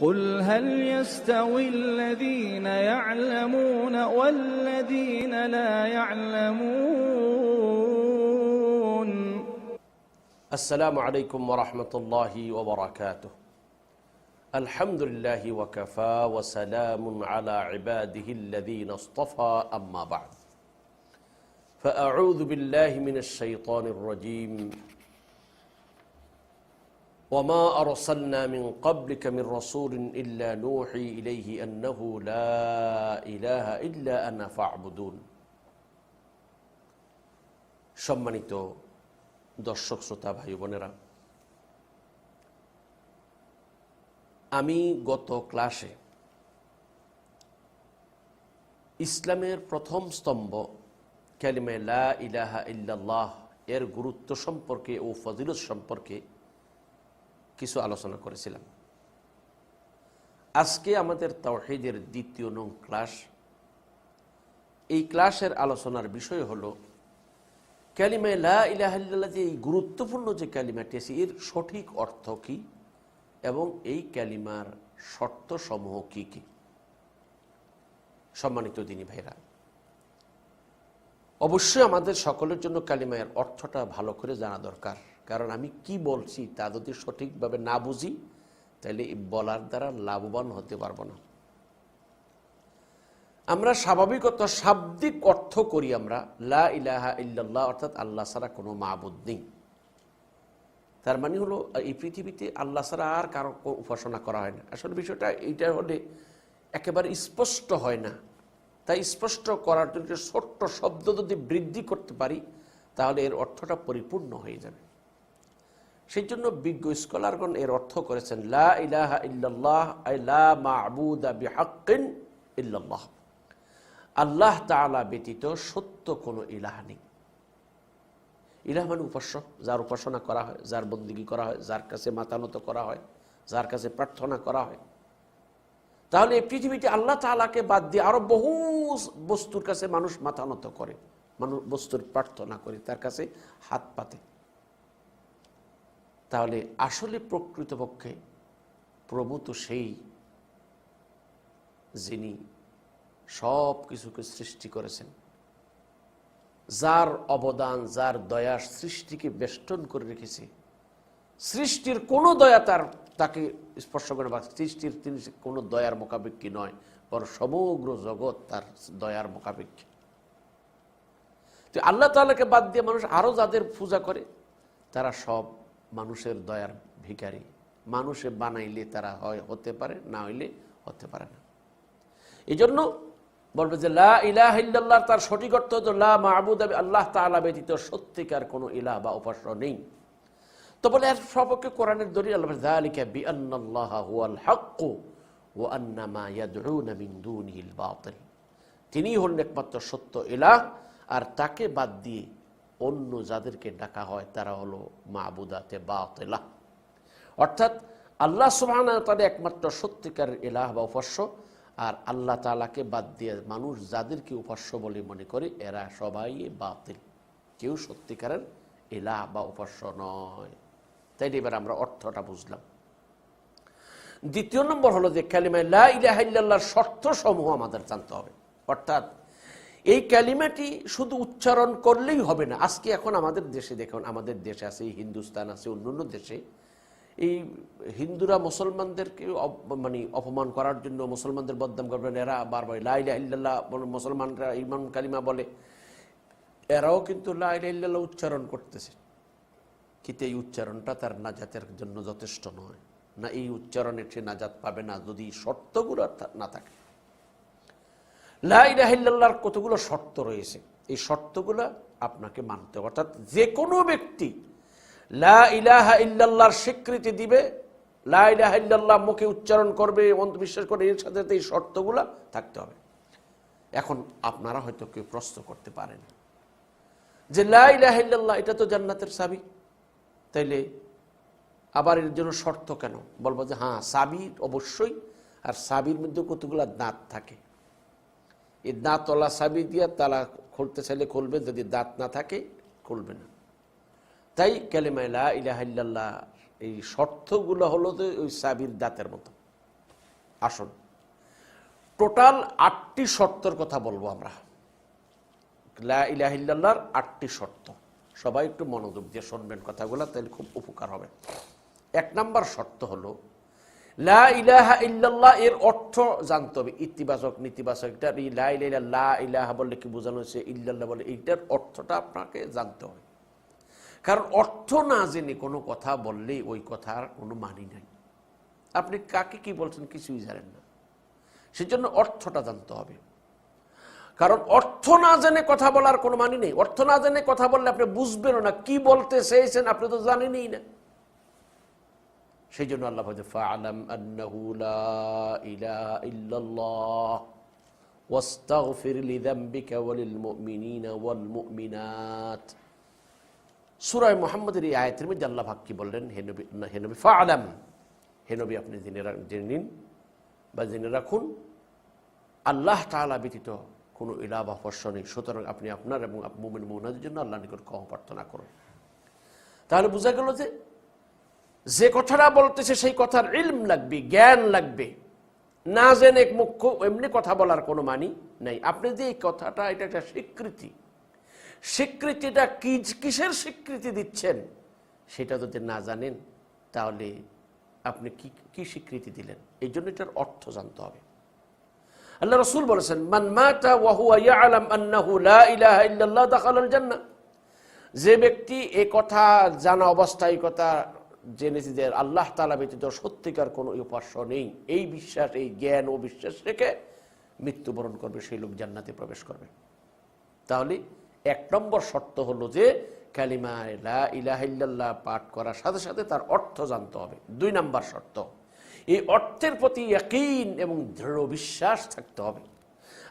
قل هل يستوي الذين يعلمون والذين لا يعلمون؟ السلام عليكم ورحمة الله وبركاته. الحمد لله وكفى وسلام على عباده الذين اصطفى أما بعد. فأعوذ بالله من الشيطان الرجيم. ওমা আরসাল্না মিন ক্বাবলিকা মির রাসূলিন ইল্লা নূহি ইলাইহি আন্নাহু লা ইলাহা ইল্লা আনা ফা'বুদুন সম্মানিত দর্শক, শ্রোতা, ভাই বোনেরা, আমি গত ক্লাসে ইসলামের প্রথম স্তম্ভ, ক্যালিমে লা ইলাহা ইল্লাল্লাহ, এর গুরুত্ব সম্পর্কে ও ফজিলত সম্পর্কে কিছু আলোচনা করেছিলাম। আজকে আমাদের তাওহিদের দ্বিতীয় নং ক্লাস। এই ক্লাসের আলোচনার বিষয় হলো ক্যালিমায় লা ইলাহা ইল্লাল্লাহ যে এই গুরুত্বপূর্ণ যে ক্যালিমাটি আছে, এর সঠিক অর্থ কি এবং এই ক্যালিমার শর্ত সমূহ কি কি? সম্মানিত দিনী ভাইরা, অবশ্যই আমাদের সকলের জন্য ক্যালিমায়ের অর্থটা ভালো করে জানা দরকার। কারণ আমি কি বলছি তা যদি সঠিকভাবে না বুঝি, তাহলে বলার দ্বারা লাভবান হতে পারব না। আমরা স্বাভাবিকত শাব্দিক অর্থ করি আমরা, লা ইলাহা ইল্লাল্লাহ অর্থাৎ আল্লাহ ছাড়া কোনো মাবুদ নেই। তার মানে হলো, এই পৃথিবীতে আল্লাহ ছাড়া আর কারও উপাসনা করা হয় না। আসলে বিষয়টা এইটা হলে একেবারে স্পষ্ট হয় না। তাই স্পষ্ট করার জন্য ছোট্ট শব্দ যদি বৃদ্ধি করতে পারি, তাহলে এর অর্থটা পরিপূর্ণ হয়ে যাবে। সেই জন্য বিজ্ঞ স্কলারগণ এর অর্থ করেছেন, লা লা আল্লাহ তাআলা ব্যতীত সত্য কোনো ইলাহ নেই। ইলাহ মানে উপাস্য, যার উপাসনা করা হয়, যার বন্দিগি করা হয়, যার কাছে মাতানত করা হয়, যার কাছে প্রার্থনা করা হয়। তাহলে এই পৃথিবীতে আল্লাহ তালাকে বাদ দিয়ে আরও বহু বস্তুর কাছে মানুষ মাথানত করে মানুষ বস্তুর প্রার্থনা করে, তার কাছে হাত পাতে। তাহলে আসলে প্রকৃতপক্ষে প্রভু তো সেই যিনি সব কিছুকে সৃষ্টি করেছেন। যার অবদান, যার দয়া সৃষ্টিকে বেষ্টন করে রেখেছে। সৃষ্টির কোনো দয়া তার, তাকে স্পর্শ করে বা সৃষ্টির তিনি কোনো দয়ার মোকাবেক্ষী নয়, বর সমগ্র জগৎ তার দয়ার মোকাবেক্ষী তো আল্লাহ তাল্লাহকে বাদ দিয়ে মানুষ আরও যাদের পূজা করে, তারা সব মানুষের দয়ার ভিখারি। মানুষে বানাইলে তারা হয়, হতে পারে, না হইলে হতে পারে না। এই জন্য বলবে যে, লা ইলাহ তার সঠিক অর্থ হতো লা আল্লাহ তাআলা ব্যতীত সত্যিকার কোনো ইলাহ বা উপাস্য নেই। তো বলে, এর সপক্ষে কোরআনের দলিল আল্লাহ তিনিই হলেন একমাত্র সত্য ইলাহ, আর তাকে বাদ দিয়ে অন্য যাদেরকে ডাকা হয়, তারা হলো মাবুদাতে বাতিলা। অর্থাৎ আল্লাহ সুবহানাহু তাআলা একমাত্র সত্যিকারের এলাহ বা উপাস্য, আর আল্লাহ তালাকে বাদ দিয়ে মানুষ যাদেরকে উপাস্য বলে মনে করে, এরা সবাই বাতিল। কেউ সত্যিকারের এলাহ বা উপাস্য নয়। তাই এবার আমরা অর্থটা বুঝলাম। দ্বিতীয় নম্বর হলো যে ক্যালিমায় লা ইলাহা ইল্লাল্লাহর শর্ত সমূহ আমাদের জানতে হবে। অর্থাৎ এই ক্যালিমাটি শুধু উচ্চারণ করলেই হবে না। আজকে এখন আমাদের দেশে দেখুন, আমাদের দেশে আছে হিন্দুস্তান আছে, অন্যান্য দেশে এই হিন্দুরা মুসলমানদেরকে মানে অপমান করার জন্য মুসলমানদের বদনাম করবেন এরা বারবার লাইলা ইল্লাল্লাহ মুসলমানরা ইমান কালিমা বলে। এরাও কিন্তু লাইলা ইল্লাল্লাহ উচ্চারণ করতেছে। কিন্তু এই উচ্চারণটা তার নাজাতের জন্য যথেষ্ট নয়। না এই উচ্চারণে সে নাজাত পাবে না, যদি শর্তগুলো না থাকে। লাইলাহিল্লাহর কতগুলো শর্ত রয়েছে? এই শর্তগুলো আপনাকে মানতে অর্থাৎ যে কোনো ব্যক্তি লা ইল্লাল্লাহর স্বীকৃতি দিবে, লা ইল্লাল্লাহ মুখে উচ্চারণ করবে বিশ্বাস করে এর সাথে এই শর্তগুলো থাকতে হবে। এখন আপনারা হয়তো কেউ প্রশ্ন করতে পারেন যে লা এটা তো জান্নাতের সাবি। তাইলে আবার এর জন্য শর্ত কেন? বলব যে হ্যাঁ সাবির অবশ্যই, আর সাবির মধ্যে কতগুলো দাঁত থাকে? এই দাঁতওয়ালা সাবি দিয়ে তালা খুলতে চাইলে খুলবে যদি দাঁত না থাকে খুলবে না। তাই কালেমায় লা ইলাহা ইল্লাল্লাহ, এই শর্তগুলো হলো তো ওই সাবির দাঁতের মতো। আসুন, টোটাল আটটি শর্তর কথা বলব আমরা। লা ইলাহা আটটি শর্ত। সবাই একটু মনোযোগ দিয়ে শুনবেন কথাগুলো, তাহলে খুব উপকার হবে। এক নাম্বার শর্ত হলো লা ইলাহা ইল্লাল্লাহ এর অর্থ জানতে হবে। ইতিবাচক, নেতিবাচক, এটা লা ইলাহা লা ইলাহা বললে কি বোঝানো হয়েছে? ইল্লাল্লাহ বলে এইটার অর্থটা আপনাকে জানতে হবে। কারণ অর্থ না জেনে কোনো কথা বললে ওই কথার কোনো মানি নাই। আপনি কাকে কি বলছেন কিছুই জানেন না। সেজন্য অর্থটা জানতে হবে। কারণ অর্থ না জেনে কথা বলার কোনো মানি নেই। অর্থ না জেনে কথা বললে আপনি বুঝবেনও না, কি বলতে চেয়েছেন আপনি তো জানেনই না। সেই জন্য আল্লাহ বলছে ইলাহা ইল্লাল্লাহ ওয়ালিল মুমিনিনা ওয়াল মুমিনাত। সূরা মুহাম্মদের এই আয়াতের মধ্যে আল্লাহ পাক কি বললেন? হে নবী হে নবী, ফাআলাম হে নবী, আপনি জেনে জেনে নিন বা জেনে রাখুন, আল্লাহ তাআলা ব্যতীত কোনো ইলাহ বা ফস্য নেই। সুতরাং আপনি আপনার এবং মুমিন, মুমিনাদের জন্য আল্লাহ নিকট ক্ষমা প্রার্থনা করুন। তাহলে বোঝা গেল যে যে কথাটা বলতেছে সেই কথার ইলম লাগবে, জ্ঞান লাগবে। না জেনে মুখ্য, এমনি কথা বলার কোনো মানি নাই। আপনি যে এই কথাটা, এটা একটা স্বীকৃতি। স্বীকৃতিটা কি, কিসের স্বীকৃতি দিচ্ছেন? সেটা যদি না জানেন, তাহলে আপনি কি কি স্বীকৃতি দিলেন? এই জন্য এটার অর্থ জানতে হবে। আল্লাহ রসুল বলেছেন, মান মাতা ওয়াহুয়া ইয়ালাম আন্নাহু লা যে ব্যক্তি এ কথা, জানা অবস্থায় কথা জেনেছে যে আল্লাহ তালা ব্যতীত সত্যিকার কোনো উপাস্য নেই। এই বিশ্বাস, এই জ্ঞান ও বিশ্বাস রেখে মৃত্যুবরণ করবে, সেই লোক জান্নাতে প্রবেশ করবে। তাহলে এক নম্বর শর্ত হলো যে কালিমায় লা ইলাহা পাঠ করার সাথে সাথে তার অর্থ জানতে হবে। দুই নম্বর শর্ত, এই অর্থের প্রতি একইন এবং দৃঢ় বিশ্বাস থাকতে হবে।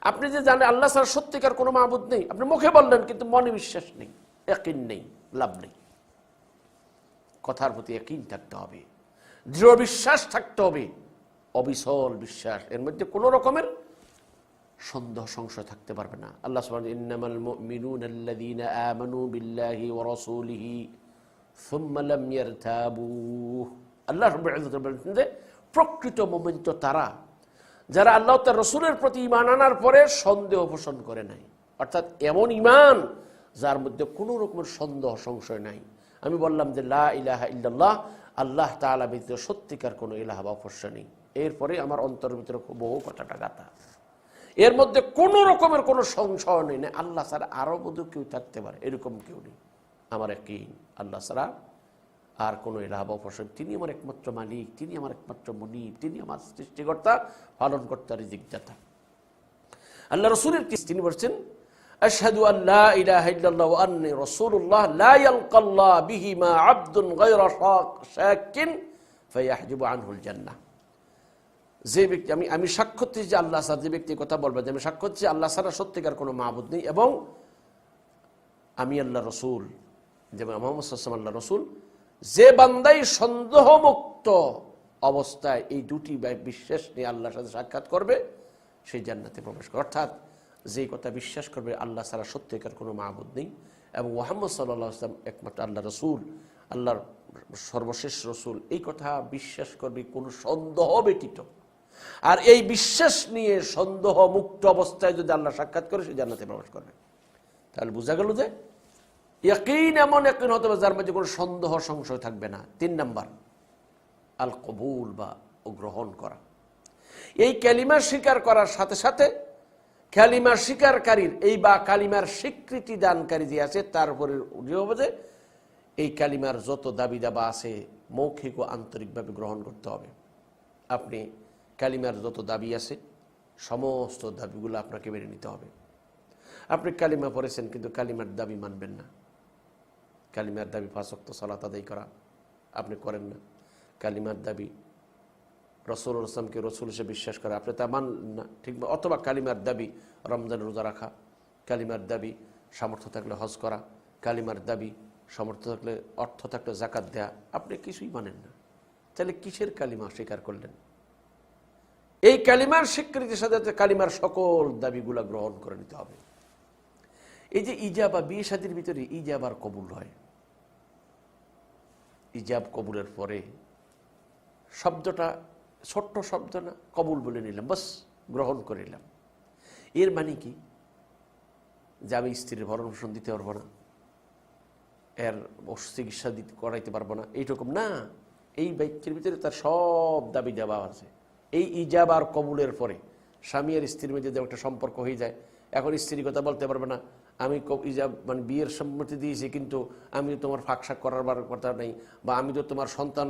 আপনি যে জানেন আল্লাহ ছাড়া সত্যিকার কোনো মাহবুদ নেই। আপনি মুখে বললেন, কিন্তু মনে বিশ্বাস নেই একইন নেই, লাভ নেই। কথার প্রতি একইন থাকতে হবে। দৃঢ় বিশ্বাস থাকতে হবে। অবিচল বিশ্বাস। এর মধ্যে কোনো রকমের সন্দেহ, সংশয় থাকতে পারবে না। আল্লাহ ইন্নামাল বিল্লাহি আল্লাহ প্রকৃত মুমিন তো তারা। যারা আল্লাহ তার রসুলের প্রতি ইমান আনার পরে সন্দেহ পোষণ করে নাই। অর্থাৎ এমন ঈমান যার মধ্যে কোনো রকমের সন্দেহ, সংশয় নাই। আমি বললাম যে, লা ইলাহা ইল্লাল্লাহ, আল্লাহ তাআলা ব্যতীত সত্যিকার কোনো ইলাহা বা ফস্য নেই। এরপরে আমার অন্তরের ভিতরে বহু কথাটা গাথা। এর মধ্যে কোনো রকমের কোনো সংশয় নেই, না আল্লাহ ছাড়া আরও বোধ কেউ থাকতে পারে, এরকম কেউ নেই। আমার একই, আল্লাহ ছাড়া আর কোনো এলাহ ফসল তিনি আমার একমাত্র মালিক, তিনি আমার একমাত্র মনিব, তিনি আমার সৃষ্টিকর্তা, পালনকর্তা, রিজিকদাতা। আল্লাহ রসুলের কি তিনি বলছেন আশহাদু আল্লাহ ইলাহা ইল্লাল্লাহ ওয়া আন্নী রাসূলুল্লাহ, লা ইয়ালকাল্লাহ বিহিমা আবদুন গায়রা শাকিন ফায়াহজিবু আনহুল জান্নাহ। যে ব্যক্তি আমি আমি সাক্ষ্য দিচ্ছি যে আল্লাহ ছাড়া যে ব্যক্তি কথা বলবে যে আমি সাক্ষ্য দিচ্ছি আল্লাহ ছাড়া সত্যিকার কোনো মাহবুদ নেই এবং আমি আল্লাহ রসুল, যেমন মোহাম্মদ আল্লাহ রসুল, যে বান্দাই সন্দেহমুক্ত অবস্থায় এই দুটি বিশ্বাস নিয়ে আল্লাহর সাথে সাক্ষাৎ করবে সেই জান্নাতে প্রবেশ করে। অর্থাৎ যে কথা বিশ্বাস করবে, আল্লাহ ছাড়া সত্যিকার কোনো মাহবুদ নেই। এবং মোহাম্মদ সাল্লাহ আসলাম একমাত্র আল্লাহ রসুল, আল্লাহর সর্বশেষ রসুল। এই কথা বিশ্বাস করবে, কোনো সন্দেহ ব্যতীত। আর এই বিশ্বাস নিয়ে সন্দেহ মুক্ত অবস্থায় যদি আল্লাহ সাক্ষাৎ করে, সে জান্নাতে প্রবেশ করবে। তাহলে বোঝা গেল যে, ইয়াকিন এমন একদিন হতে হবে যার মধ্যে কোনো সন্দেহ সংশয় থাকবে না। তিন নাম্বার আল কবুল বা গ্রহণ করা। এই ক্যালিমা স্বীকার করার সাথে সাথে ক্যালিমা স্বীকারকারীর এই বা কালিমার স্বীকৃতি দানকারী যে আছে, তার উপরে হবে এই কালিমার যত দাবি দাবা আছে, মৌখিক ও আন্তরিকভাবে গ্রহণ করতে হবে। আপনি কালিমার যত দাবি আছে, সমস্ত দাবিগুলো আপনাকে মেনে নিতে হবে। আপনি কালিমা পড়েছেন, কিন্তু কালিমার দাবি মানবেন না। কালিমার দাবি ফাঁসক্ত সালাত আদায় করা, আপনি করেন না। কালিমার দাবি রসুল রসলামকে রসুল হিসেবে বিশ্বাস করা। আপনি তা মান না, ঠিক অথবা কালিমার দাবি, রমজান রোজা রাখা। কালিমার দাবি, সামর্থ্য থাকলে হজ করা। কালিমার দাবি, সামর্থ্য থাকলে অর্থ থাকলে জাকাত দেয়া। আপনি কিছুই মানেন না। তাহলে কিসের কালিমা স্বীকার করলেন? এই কালিমার স্বীকৃতির সাথে কালিমার সকল দাবিগুলা গ্রহণ করে নিতে হবে। এই যে ইজাব বা বিয়ে শাদির ভিতরে ইজাব আর কবুল হয়। ইজাব কবুলের পরে শব্দটা ছোট্ট শব্দ না কবুল বলে নিলাম, বাস গ্রহণ করে নিলাম। এর মানে কি? যে আমি স্ত্রীর ভরণ পোষণ দিতে পারব না, এর চিকিৎসা দিতে, করাইতে পারব না, এইরকম না। এই বাক্যের ভিতরে তার সব দাবি দেওয়া আছে। এই ইজাব আর কবুলের পরে স্বামী আর স্ত্রীর মধ্যে যে একটা সম্পর্ক হয়ে যায়। এখন স্ত্রী কথা বলতে পারবে না, আমি ইজাব মানে বিয়ের সম্মতি দিয়েছি, কিন্তু আমি তোমার ফাঁকশাক করার কথা নেই, বা আমি তো তোমার সন্তান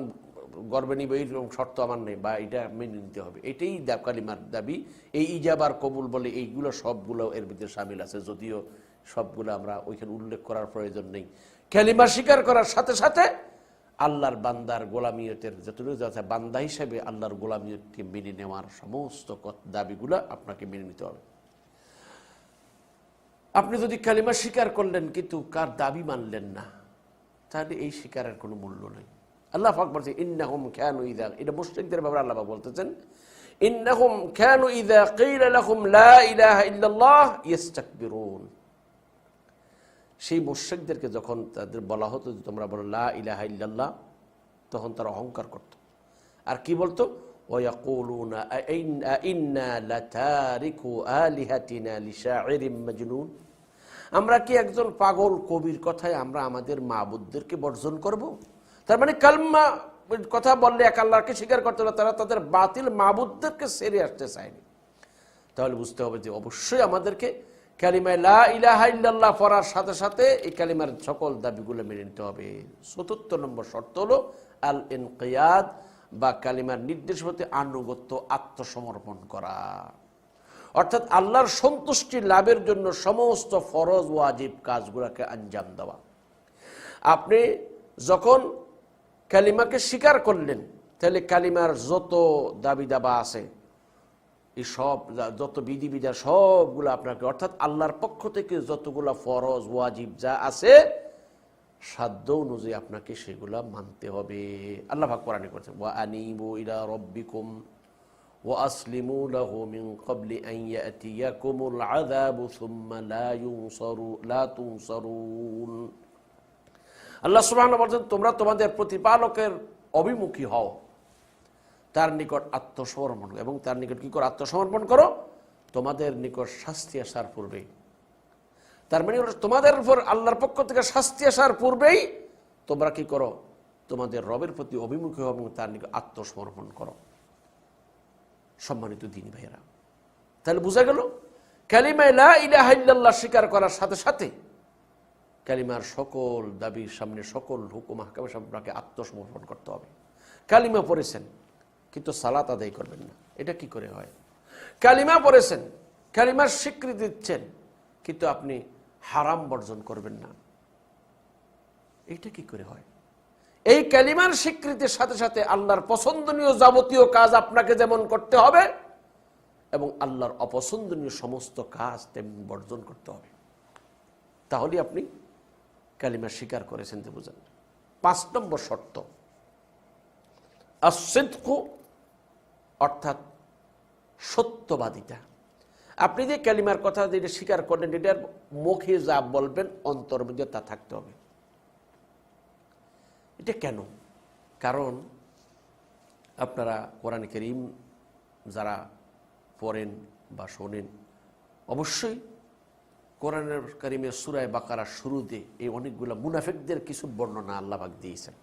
গর্বে নিব এইরকম শর্ত আমার নেই, বা এটা মেনে নিতে হবে। এটাই দা- কালিমার দাবি। এই ইজাবার কবুল বলে এইগুলো সবগুলো এর ভিতরে সামিল আছে, যদিও সবগুলো আমরা ওইখানে উল্লেখ করার প্রয়োজন নেই। ক্যালিমা স্বীকার করার সাথে সাথে আল্লাহর বান্দার গোলামিয়তের যতটুকু আছে, বান্দা হিসেবে আল্লাহর গোলামিয়তকে মেনে নেওয়ার সমস্ত দাবিগুলো আপনাকে মেনে নিতে হবে। আপনি যদি কালিমা স্বীকার করলেন, কিন্তু কার দাবি মানলেন না, তাহলে এই স্বীকারের কোনো মূল্য নেই। আল্লাহ পাক বলছে ইন্নাহুম খানু ইদা এটা মুশরিকদের ব্যাপারে আল্লাহ পাক বলতেছেন ইন্নাহুম খানু ইদা কিলা লাহুম লা ইলাহা ইল্লাল্লাহ ইস্তাকবিরুন সেই মুশরিকদেরকে যখন তাদের বলা হতো যে তোমরা বলো লা ইলাহা ইল্লাল্লাহ তখন তারা অহংকার করত আর কি বলতো ويقولون أئن- أئنا لتاركو آلهتنا لشاعر مجنون আমরা কি একজন পাগল কবির কথায় আমরা আমাদের মাবুদদেরকে বর্জন করব তার মানে কালমা কথা বললে এক আল্লাহকে স্বীকার করতে হবে তারা তাদের বাতিল মাবুদদেরকে সেরে আসতে চায়নি। তাহলে বুঝতে হবে যে অবশ্যই আমাদেরকে কালিমায় লা ইলাহা ইল্লাল্লাহ পড়ার সাথে সাথে এই কালিমার সকল দাবিগুলো মেনে নিতে হবে। চতুর্থ নম্বর শর্ত হলো আল ইনকিয়াদ বা কালিমার নির্দেশ হতে আনুগত্য, আত্মসমর্পণ করা। অর্থাৎ আল্লাহর সন্তুষ্টি লাভের জন্য সমস্ত ফরজ, ওয়াজিব কাজগুলোকে আঞ্জাম দেওয়া। আপনি যখন কালিমাকে স্বীকার করলেন। তাহলে কালিমার যত দাবি দাবা আছে, এই সব, যত বিধিবিধান, সবগুলো আপনাকে, অর্থাৎ আল্লাহর পক্ষ থেকে যতগুলা ফরজ, ওয়াজিব যা আছে, সাধ্য অনুযায়ী আপনাকে সেগুলা মানতে হবে। আল্লাহ ভাগ কোরআনে করছেন ওয়া আনিবু ইলা রব্বিকুম ওয়া আসলিমু লাহু মিন ক্বাবলি আন ইয়াতিয়াকুমুল আযাবু সুম্মা লা ইউনসারু, লা তুনসারুন। আল্লাহ সুবহানাহু বলছেন, তোমরা তোমাদের প্রতিপালকের অভিমুখী হও। তার নিকট আত্মসমর্পণ এবং তার নিকট কি করো? আত্মসমর্পণ করো। তোমাদের নিকট শাস্তি আসার পূর্বেই। তার মানে তোমাদের উপর আল্লাহর পক্ষ থেকে শাস্তি আসার পূর্বেই তোমরা কি করো? তোমাদের রবের প্রতি অভিমুখী হও এবং তার নিকট আত্মসমর্পণ করো। সম্মানিত দিনী ভাইয়েরা, তাহলে বোঝা গেল, কালিমায় লা ইলাহা ইল্লাল্লাহ স্বীকার করার সাথে সাথে কালিমার সকল দাবির সামনে, সকল হুকুম হাকামের সামনে আপনাকে আত্মসমর্পণ করতে হবে। কালিমা পড়েছেন, কিন্তু সালাত আদায় করবেন না। এটা কি করে হয়? কালিমা পড়েছেন, কালিমার স্বীকৃতি দিচ্ছেন, কিন্তু আপনি হারাম বর্জন করবেন না। এটা কি করে হয়? এই ক্যালিমার স্বীকৃতির সাথে সাথে আল্লাহর পছন্দনীয় যাবতীয় কাজ আপনাকে যেমন করতে হবে, এবং আল্লাহর অপছন্দনীয় সমস্ত কাজ তেমনি বর্জন করতে হবে। তাহলে আপনি কালিমা স্বীকার করেছেন যে বুঝেন। পাঁচ নম্বর শর্ত। আসিদকু অর্থাৎ সত্যবাদিতা। আপনি যে কালিমার কথা যেটা স্বীকার করলেন, এটার মুখে যা বলবেন, অন্তর মধ্যে তা থাকতে হবে। এটা কেন? কারণ আপনারা কোরআন করিম যারা পড়েন বা শোনেন, অবশ্যই কোরআনের কারিমের সুরায় বাকারা শুরুতে এই অনেকগুলো মুনাফেকদের কিছু বর্ণনা আল্লাহবাক দিয়েছেন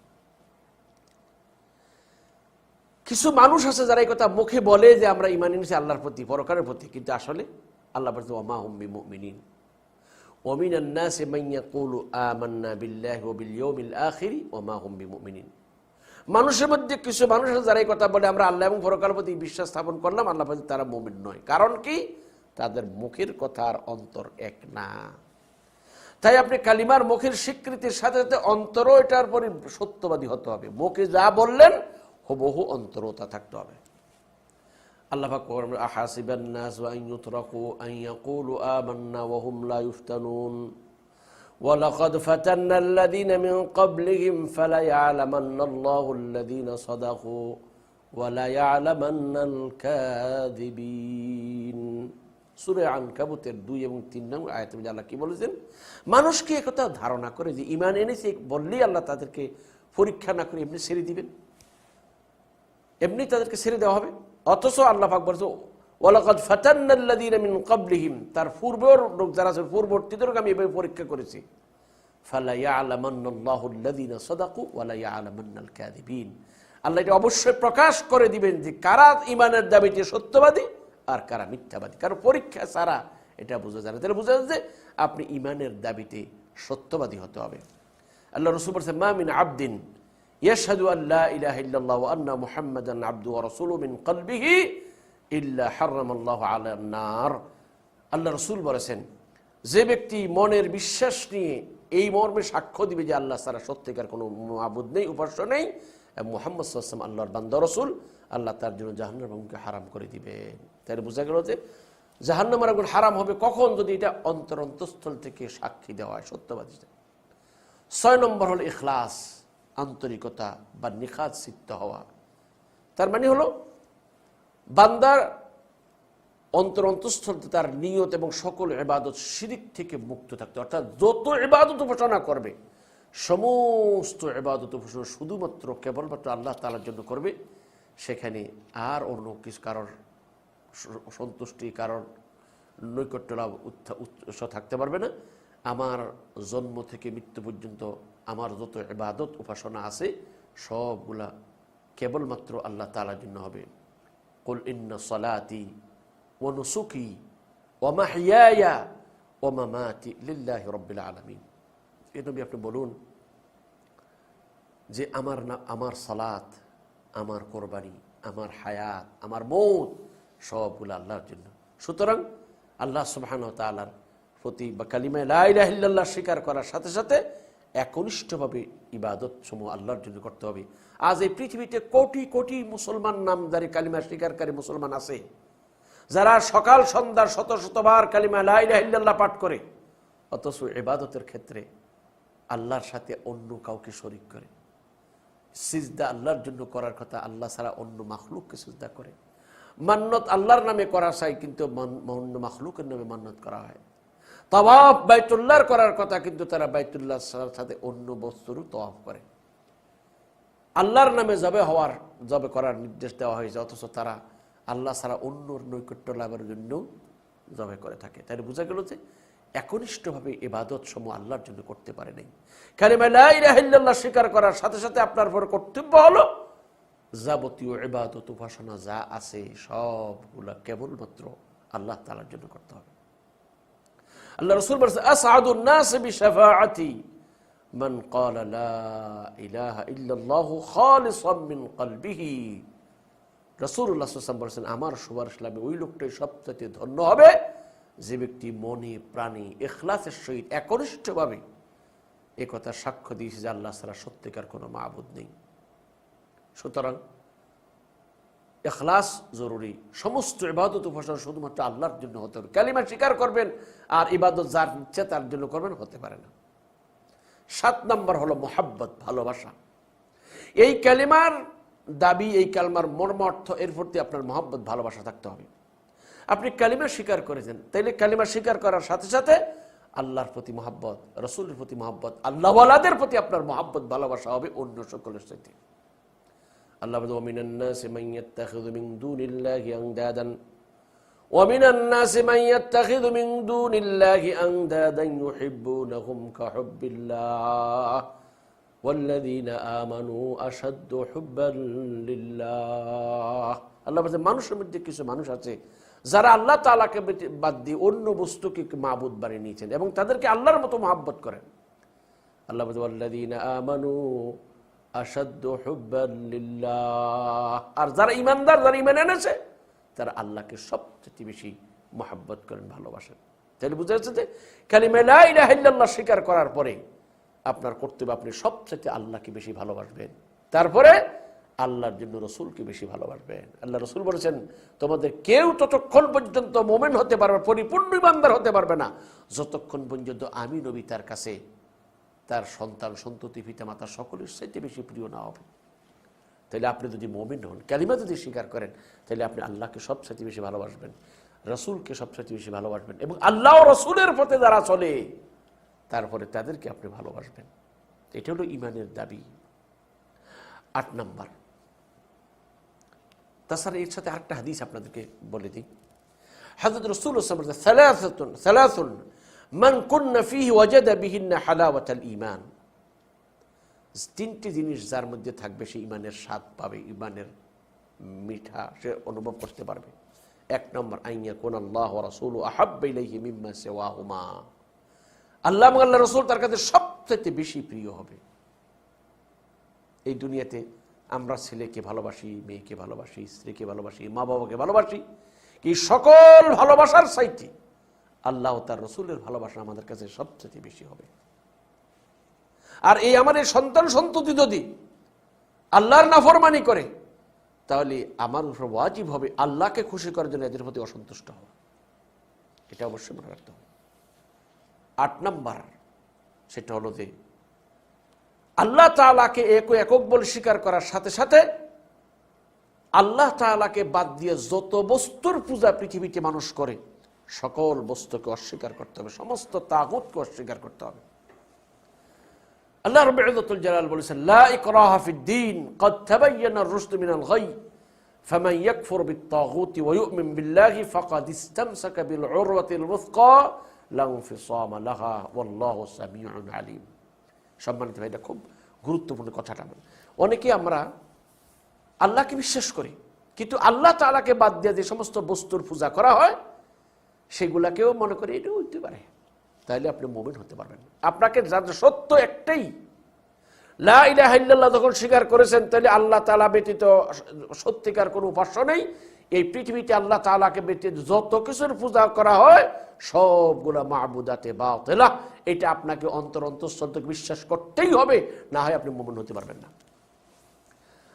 কিছু মানুষ আছে যারা এই কথা মুখে বলে যে আমরা ইমান এনেছি আল্লাহর প্রতি পরকারের প্রতি কিন্তু আসলে আল্লাহ বলছে ওমা হুম্মি মুমিনিন ومن الناس من يقول آمنا بالله وباليوم الآخر وما هم بمؤمنين মানুষের মধ্যে কিছু মানুষ আছে যারা এই কথা বলে আমরা আল্লাহ এবং পরকালের প্রতি বিশ্বাস স্থাপন করলাম আল্লাহ প্রতি তারা মুমিন নয় কারণ কি তাদের মুখের কথা আর অন্তর এক না তাই আপনি কালিমার মুখের স্বীকৃতির সাথে সাথে অন্তরও এটার পরে সত্যবাদী হতে হবে মুখে যা বললেন হুবহু অন্তরও তা থাকতে হবে আল্লাহ পাক বলেন আহাসিবান নাস ওয়া আন ইউতরাকু আন ইয়াকুলু আমান্না ওয়া হুম লা ইফতানুন ولقد فتنا الذين من قبلهم فليعلمن الله الذين صدقوا وليعلمن الكاذبين সূরা আনকাবুতের দুই এবং তিন নং আয়াতে আল্লাহ কি বলেছেন? মানুষ কি একথা ধারণা করে যে ইমান এনেছে, বললেই আল্লাহ তাদেরকে পরীক্ষা না করে এমনি ছেড়ে দিবেন। এমনি তাদেরকে ছেড়ে দেওয়া হবে। অথচ আল্লাহ পাক বলছে, ওয়ালাকাদ ফাতান্নাল্লাযীনা মিন ক্বাবলিহিম তার পূর্বের লোক যারা আছে পূর্ববর্তীদেরকে আমি এভাবে পরীক্ষা করেছি। ফালা ইয়ালামান্নাল্লাহু আল্লাযীনা সাদাকু ওয়ালা ইয়ালামান্নাল কাযিবিন আল্লাহ এটা অবশ্যই প্রকাশ করে দিবেন যে কারা ইমানের দাবিতে সত্যবাদী আর কারা মিথ্যাবাদী? কারণ পরীক্ষা ছাড়া এটা বোঝা যায় না। তাহলে বোঝা যাচ্ছে যে আপনি ইমানের দাবিতে সত্যবাদী হতে হবে। আল্লাহ রসুল বলছেন, মা মিন আবদিন ইয়াশহাদু আল্লা ইলাহা ইল্লাল্লাহ আন্না মুহাম্মাদান আবদু ওয়া রাসূলুহু মিন কলবিহি ইল্লা হারামাল্লাহু আলান নার। আল্লাহ রসুল বলেছেন, যে ব্যক্তি মনের বিশ্বাস নিয়ে এই মর্মে সাক্ষ্য দিবে যে আল্লাহ সারা সত্যিকার কোনো মাবুদ নেই, উপাস্য নেই মোহাম্মদ সাল্লাম আল্লাহর বান্দা রসুল আল্লাহ তার জন্য জাহান্নাম আগুনকে হারাম করে দিবেন তাই বোঝা গেল যে জাহান্নামের আগুন হারাম হবে কখন যদি এটা অন্তর অন্তঃস্থল থেকে সাক্ষী দেওয়া হয়, সত্যবাদী ছয় নম্বর হলো ইখলাস, আন্তরিকতা বা নিখাত সিদ্ধ হওয়া। তার মানে হলো বান্দার অন্তর অন্তঃস্থল তার নিয়ত এবং সকল এবাদত শিরিক থেকে মুক্ত থাকতে অর্থাৎ যত এবাদত উপাসনা করবে, সমস্ত এবাদত উপাসনা শুধুমাত্র কেবলমাত্র আল্লাহ তালার জন্য করবে। সেখানে আর অন্য কিছু কারোর সন্তুষ্টি কারণ, নৈকট্য লাভ উৎস থাকতে পারবে না। আমার জন্ম থেকে মৃত্যু পর্যন্ত আমার যত এবাদত উপাসনা আছে, সবগুলা কেবলমাত্র আল্লাহ তালার জন্য হবে। কুল ইন্না সলাতি ও নুসুকি ও মাহিয়া লিল্লাহ রব্বিল আলমিন। এ নবী আপনি বলুন যে আমার না, আমার সালাত আমার কোরবানি, আমার হায়াত, আমার মৌত, সবগুলো আল্লাহর জন্য। সুতরাং আল্লাহ সুবাহান তালার প্রতি বা কালিমায় লাইলাহিল্লাহ স্বীকার করার সাথে সাথে একনিষ্ঠভাবে ইবাদত সমূহ আল্লাহর জন্য করতে হবে। আজ এই পৃথিবীতে কোটি কোটি মুসলমান নামদারি কালিমা স্বীকারকারী মুসলমান আছে, যারা সকাল সন্ধ্যার শত শতবার কালিমা লাইলাহিল্লাহ পাঠ করে, অথচ ইবাদতের ক্ষেত্রে আল্লাহর সাথে অন্য কাউকে শরিক করে। সিজদা আল্লাহর জন্য করার কথা আল্লাহ ছাড়া অন্য মাখলুককে সিজদা করে। মান্নত আল্লাহর নামে করা চাই, কিন্তু অন্য মাখলুকের নামে মান্নত করা হয়। তওয়াফ বাইতুল্লাহর করার কথা, কিন্তু তারা বাইতুল্লাহ সাথে অন্য বস্তুরও তওয়াফ করে। আল্লাহর নামে জবে হওয়ার, জবে করার নির্দেশ দেওয়া হয়েছে, অথচ তারা আল্লাহ ছাড়া অন্যর নৈকট্য লাভের জন্য জবে করে থাকে। তাই বোঝা গেল যে একনিষ্ঠভাবে এবাদত সমূহ আল্লাহর জন্য করতে পারে নাই। কালিমা লা ইলাহা স্বীকার করার সাথে সাথে আপনার পর কর্তব্য হলো, যাবতীয় এবাদত উপাসনা যা আছে সবগুলা কেবলমাত্র আল্লাহ তালার জন্য করতে হবে। আল্লাহ রসুল আমার সুপারিশ লাভে ওই লোকটাই সবচেয়ে ধন্য হবে যে ব্যক্তি মনে, প্রাণী, এখলাসের সহিত একনিষ্ঠভাবে একথা সাক্ষ্য দিয়েছে যে আল্লাহ ছাড়া সত্যিকার কোনো মাবুদ নেই। সুতরাং এখলাস জরুরি। সমস্ত ইবাদত উপাসনা শুধুমাত্র আল্লাহর জন্য হতে হবে। কালিমা স্বীকার করবেন আর ইবাদত যার ইচ্ছে তার জন্য করবেন, হতে পারে না। সাত নম্বর হলো মোহাব্বত, ভালোবাসা। এই কালিমার দাবি, এই কালমার মর্ম অর্থ এর প্রতি আপনার মহব্বত, ভালোবাসা থাকতে হবে। আপনি কালিমা স্বীকার করেছেন তাইলে কালিমা স্বীকার করার সাথে সাথে আল্লাহর প্রতি মহাব্বত রসুলের প্রতি মহাব্বত আল্লাহওয়ালাদের প্রতি আপনার মহাব্বত ভালোবাসা হবে অন্য সকলের সাথে আল্লাহ বলছে, ومن الناس من يتخذ من دون الله أندادا ومن الناس من يتخذ من دون الله أندادا يحبونهم كحب الله والذين آمنوا أشد حبا لله আল্লাহ বলছে মানুষের মধ্যে কিছু মানুষ আছে যারা আল্লাহ তালাকে বাদ দিয়ে অন্য বস্তুকে মাহবুদ বানিয়ে নিয়েছেন এবং তাদেরকে আল্লাহর মতো মহাব্বত করেন। আল্লাহ আমানু আসাদ্য আর যারা ইমানদার যারা ইমান এনেছে, তারা আল্লাহকে সবচেয়ে বেশি মহাব্বত করেন, ভালোবাসেন। তাহলে বুঝা যাচ্ছে যে কালিমেলাহ স্বীকার করার পরে আপনার কর্তব্য, আপনি সবচেয়ে আল্লাহকে বেশি ভালোবাসবেন। তারপরে আল্লাহর জন্য রসুলকে বেশি ভালোবাসবেন। আল্লাহ রসুল বলেছেন, তোমাদের কেউ ততক্ষণ পর্যন্ত মোমেন হতে পারবে, পরিপূর্ণ ইমানদার হতে পারবে না। যতক্ষণ পর্যন্ত আমি নবী তার কাছে, তার সন্তান, সন্ততি পিতা মাতা সকলের সাথে বেশি প্রিয় না হবে। তাহলে আপনি যদি মমিন হন, কালিমা যদি স্বীকার করেন, তাহলে আপনি আল্লাহকে সবচেয়ে বেশি ভালোবাসবেন, রসুলকে সবচেয়ে বেশি ভালোবাসবেন এবং আল্লাহ রসুলের পথে যারা চলে, তারপরে তাদেরকে আপনি ভালোবাসবেন। এটা হলো ইমানের দাবি। আট নাম্বার তাছাড়া এর সাথে আরেকটা হাদিস আপনাদেরকে বলে দিই। হাজরত রসুল সালাসাতুন, সালাসুন মান কুন্না ফিহি ওয়াজাদা বিহিন্না হালাওয়াতাল ঈমান। তিনটি জিনিস যার মধ্যে থাকবে, সে ইমানের স্বাদ পাবে ইমানের মিঠা সে অনুভব করতে পারবে। এক নম্বর আইয়া কোন আল্লাহ রাসূল আহাব্বা ইলাইহি মিম্মা সিওয়াহুমা। আল্লাহ আল্লাহ রসুল তার কাছে সবচেয়ে বেশি প্রিয় হবে। এই দুনিয়াতে আমরা ছেলেকে ভালোবাসি, মেয়েকে ভালোবাসি, স্ত্রীকে ভালোবাসি, মা বাবাকে ভালোবাসি কি সকল ভালোবাসার সাইটে আল্লাহ তার রসুলের ভালোবাসা আমাদের কাছে সবচেয়ে বেশি হবে। আর এই আমার এই সন্তান সন্ততি যদি আল্লাহর নাফরমানি করে, তাহলে আমার উপর ওয়াজিব হবে আল্লাহকে খুশি করার জন্য এদের প্রতি অসন্তুষ্ট হওয়া। এটা অবশ্যই মনে রাখতে হবে। আট নাম্বার, সেটা হলো যে আল্লাহ তালাকে এক একক বলে স্বীকার করার সাথে সাথে আল্লাহ তালাকে বাদ দিয়ে যত বস্তুর পূজা পৃথিবীতে মানুষ করে সকল বস্তুকে অস্বীকার করতে হবে সমস্ত তাগুতকে অস্বীকার করতে হবে আল্লাহ রব ইজ্জতুল জালাল বলেছেন লা ইকরাহা ফিদ-দীন قد تبين الرشد من الغي فمن يكفر بالطاغوت ويؤمن بالله فقد استمسك بالعروة الوثقى لا انفصام لها والله سميع عليم সম্মানিত ভাই এটা খুব গুরুত্বপূর্ণ কথাটা অনেকে আমরা আল্লাহকে বিশ্বাস করি, কিন্তু আল্লাহ তালাকে বাদ দিয়ে যে সমস্ত বস্তুর পূজা করা হয়, সেগুলাকেও মনে করি এটা হইতে পারে। তাহলে আপনি মোমেন হতে পারবেন। আপনাকে যাদের সত্য একটাই, লা ইলাহা ইল্লাল্লাহ যখন স্বীকার করেছেন তাহলে আল্লাহ তালা ব্যতীত সত্যিকার কোনো উপাস্য নেই। এই পৃথিবীতে আল্লাহ তাআলাকে ব্যতীত যত কিছুর পূজা করা হয় সবগুলা মাহবুদাতে বাতিলা এটা আপনাকে অন্তর অন্তঃস্থলকে বিশ্বাস করতেই হবে, না হয় আপনি মোমেন হতে পারবেন না।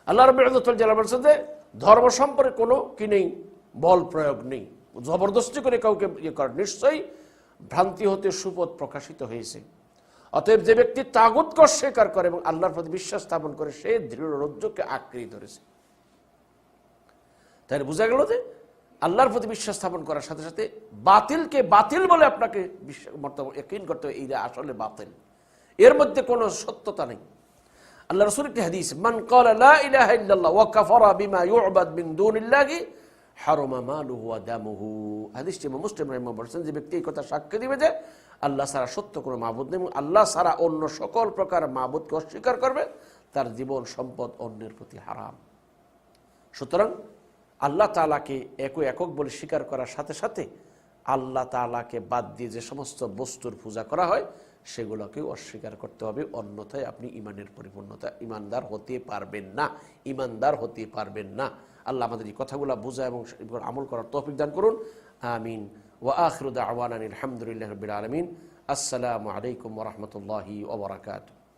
আল্লাহ রবী জেলা বলছে যে, ধর্ম সম্পর্কে কোনো কি নেই? বল প্রয়োগ নেই। জবরদস্তি করে কাউকে ইয়ে করে নিশ্চয়ই ভ্রান্তি হতে সুপথ প্রকাশিত হয়েছে। অতএব যে ব্যক্তি তাগুতকে অস্বীকার করে এবং আল্লাহর প্রতি বিশ্বাস স্থাপন করে, সে দৃঢ় রজ্জুকে আঁকড়ে ধরেছে। তাহলে বোঝা গেল যে আল্লাহর প্রতি বিশ্বাস স্থাপন করার সাথে সাথে বাতিলকে বাতিল বলে আপনাকে বিশ্বাস করতে হবে। এইটা আসলে বাতিল। এর মধ্যে কোনো সত্যতা নেই। আল্লাহ রসুল একটি হাদিস, মান ক্বালা লা ইলাহা ইল্লাল্লাহ ওয়া কাফারা বিমা ইউবাদ মিন দুনিল্লাহি হারামা মালুহু ওয়া দামুহু। হাদিসটি মুসলিম রাহিমাহুল্লাহ বলেছেন, যে ব্যক্তি এই কথা সাক্ষ্য দিবে যে আল্লাহ ছাড়া সত্য কোনো মাবুদ নেই এবং আল্লাহ ছাড়া অন্য সকল প্রকার মাবুদকে অস্বীকার করবে, তার জীবন সম্পদ অন্যের প্রতি হারাম। সুতরাং আল্লাহ তালাকে এক একক বলে স্বীকার করার সাথে সাথে আল্লাহ তালাকে বাদ দিয়ে যে সমস্ত বস্তুর পূজা করা হয়, সেগুলোকেও অস্বীকার করতে হবে। অন্যথায় আপনি ইমানের পরিপূর্ণতা ইমানদার হতে পারবেন না, ইমানদার হতে পারবেন না। আল্লাহ আমাদের এই কথাগুলো বোঝা এবং আমল করার তৌফিক দান করুন। আমিন। ওয়া আখরুদা আওয়ান আলহামদুলিল্লাহ রবিল আলমিন। আসসালামু আলাইকুম ওরহমতুল্লাহি ওবরাকাতু